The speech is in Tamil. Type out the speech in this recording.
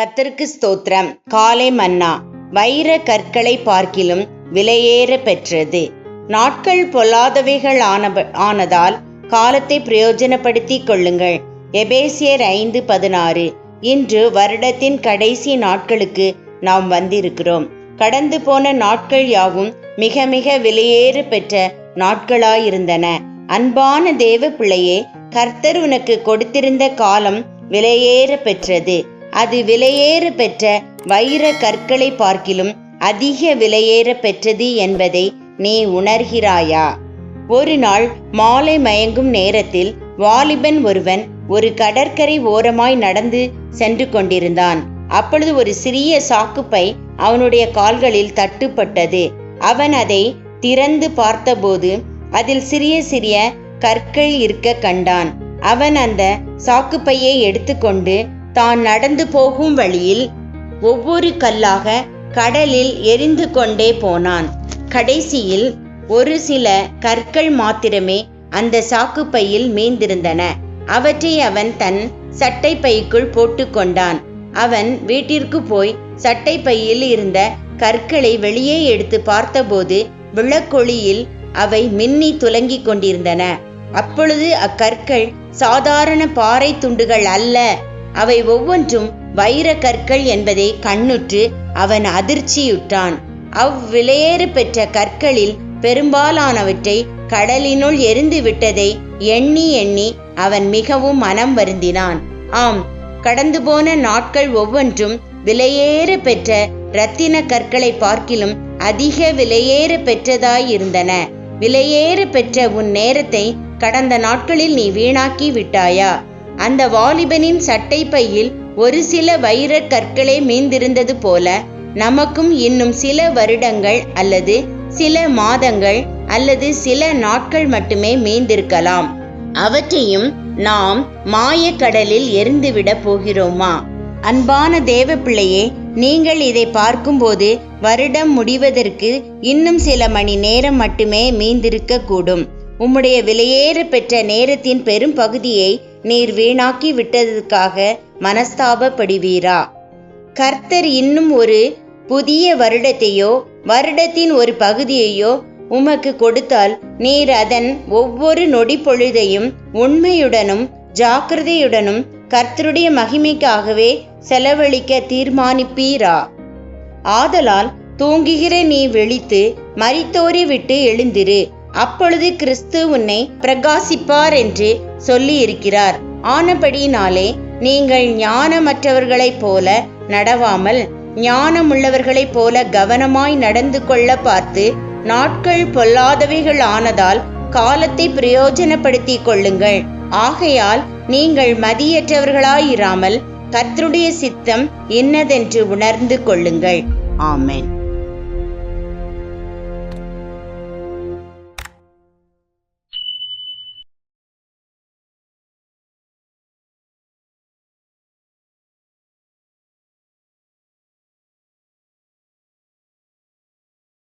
கத்தருக்கு ஸ்தோத்திரம். காலை மன்னா. வைர கற்களை பார்க்கிலும் விலையேற பெற்றது. நாட்கள் பொல்லாதவைகள் ஆனப ஆனதால் காலத்தை பிரயோஜனப்படுத்திக் கொள்ளுங்கள். எபேசியர் ஐந்து பதினாறு. இன்று வருடத்தின் கடைசி நாட்களுக்கு நாம் வந்திருக்கிறோம். கடந்து போன நாட்கள் யாவும் மிக மிக விலையேற பெற்ற நாட்களாயிருந்தன. அன்பான தேவ பிள்ளையே கர்த்தர் உனக்கு கொடுத்திருந்த காலம் விலையேற பெற்றது. அது விலையேற பெற்ற வைர கற்களை பார்க்கிலும் அதிக விலையேற பெற்றது என்பதை நீ உணர்கிறாயா? ஒரு நாள் மாலை மயங்கும் நேரத்தில் வாலிபன் ஒருவன் ஒரு கடற்கரை ஓரமாய் நடந்து சென்று கொண்டிருந்தான். அப்பொழுது ஒரு சிறிய சாக்குப்பை அவனுடைய கால்களில் தட்டுப்பட்டது. அவன் அதை திறந்து பார்த்தபோது அதில் சிறிய சிறிய கற்கள் இருக்க கண்டான். அவன் அந்த சாக்குப்பையை எடுத்துக்கொண்டு தான் நடந்து போகும் வழியில் ஒவ்வொரு கல்லாக கடலில் எரிந்து கொண்டே போனான். கடைசியில் ஒரு சில கற்கள் மாத்திரமே அந்த சாக்குப்பையில் மீந்திருந்தன. அவற்றை அவன் தன் சட்டை பைக்குள் போட்டுக்கொண்டான் அவன் வீட்டிற்கு போய் சட்டை பையில் இருந்த கற்களை வெளியே எடுத்து பார்த்தபோது விளக்கொளியில் அவை மின்னி துலங்கிக் கொண்டிருந்தன. அப்பொழுது அக்கற்கள் சாதாரண பாறை துண்டுகள் அல்ல. அவை ஒவ்வொன்றும் வைர கற்கள் என்பதை கண்ணுற்று அவன் அதிர்ச்சியுற்றான். அவ்விலையேறு பெற்ற கற்களில் பெரும்பாலானவற்றை கடலினுள் எரிந்து விட்டதை எண்ணி எண்ணி அவன் மிகவும் மனம் வருந்தினான். ஆம் கடந்து போன நாட்கள் ஒவ்வொன்றும் விலையேறு பெற்ற இரத்தின கற்களை பார்க்கிலும் அதிக விலையேறு பெற்றதாயிருந்தன. விலையேறு பெற்ற உன் நேரத்தை கடந்த நாட்களில் நீ வீணாக்கி விட்டாயா? அந்த வாலிபனின் சட்டை பையில் ஒரு சில வைர கற்களே மீந்திருந்தது போல நமக்கும் இன்னும் சில வருடங்கள் அல்லது சில மாதங்கள் அல்லது சில நாட்கள் மட்டுமே மீந்திருக்கலாம். அவற்றையும் நாம் மாயக்கடலில் எரிந்துவிட போகிறோமா? அன்பான தேவ பிள்ளையே நீங்கள் இதை பார்க்கும்போது வருடம் முடிவதற்கு இன்னும் சில மணி நேரம் மட்டுமே மீந்திருக்க கூடும் உம்முடைய விலையேற பெற்ற நேரத்தின் பெரும் பகுதியை நீர் வீணாக்கி விட்டதற்காக மனஸ்தாபப்படுவீரா. கர்த்தர் இன்னும் ஒரு புதிய வருடத்தையோ வருடத்தின் ஒரு பகுதியையோ உமக்கு கொடுத்தால் நீர் அதன் ஒவ்வொரு நொடி பொழுதையும் உண்மையுடனும் ஜாக்கிரதையுடனும் கர்த்தருடைய மகிமைக்காகவே செலவழிக்க தீர்மானிப்பீரா. ஆதலால் தூங்குகிற நீ வெளித்து மரித்தோரை விட்டு எழுந்திரு. அப்பொழுது கிறிஸ்து உன்னை பிரகாசிப்பார் என்று சொல்லி இருக்கிறார் ஆனபடியினாலே நீங்கள் ஞானமற்றவர்களைப் போல நடவாமல் ஞானமுள்ளவர்களைப் போல கவனமாய் நடந்து கொள்ள பார்த்து நாட்கள் பொல்லாதவைகள் ஆனதால் காலத்தை பிரயோஜனப்படுத்திக் கொள்ளுங்கள். ஆகையால் நீங்கள் மதியற்றவர்களாயிராமல் கர்த்தருடைய சித்தம் இன்னதென்று உணர்ந்து கொள்ளுங்கள். ஆமேன்.